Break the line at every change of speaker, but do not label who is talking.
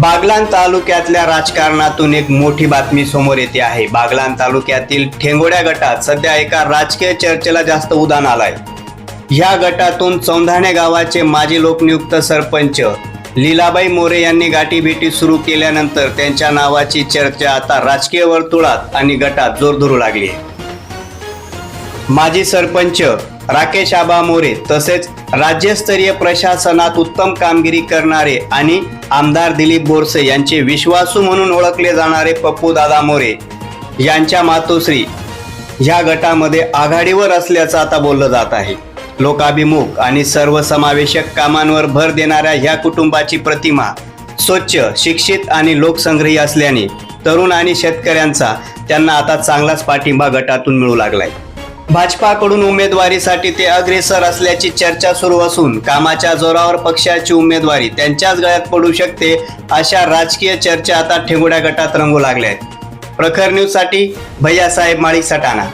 बागलान तालुक्यातल्या राजकारणातून एक मोठी बातमी समोर येते आहे. बागलान तालुक्यातील ठेंगोड्या गटात सध्या एका राजकीय चर्चेला जास्त उदान आलाय. ह्या गटातून चौंधाणे गावाचे माजी लोकनियुक्त सरपंच लीलाबाई मोरे यांनी गाठीभेटी सुरू केल्यानंतर त्यांच्या नावाची चर्चा आता राजकीय वर्तुळात आणि गटात जोर धरू लागली आहे. माजी सरपंच राकेश आबा मोरे तसेच राज्यस्तरीय प्रशासनात उत्तम कामगिरी करणारे आणि आमदार दिलीप बोरसे यांचे विश्वासू म्हणून ओळखले जाणारे पप्पू दादा मोरे यांच्या मातोश्री ह्या गटामध्ये आघाडीवर असल्याचं आता बोललं जात आहे. लोकाभिमुख आणि सर्वसमावेशक कामांवर भर देणाऱ्या ह्या कुटुंबाची प्रतिमा स्वच्छ शिक्षित आणि लोकसंग्रही असल्याने तरुण आणि शेतकऱ्यांचा त्यांना आता चांगलाच पाठिंबा गटातून मिळू लागलाय. भाजपाकडून उमेदवारीसाठी ते अग्रेसर असल्याची चर्चा सुरू असून कामाच्या जोरावर पक्षाची उमेदवारी त्यांच्याच गळ्यात पडू शकते अशा राजकीय चर्चा आता ठेंगुड्या गटात रंगू लागल्या आहेत. प्रखर न्यूजसाठी भैयासाहेब माळी सटाणा.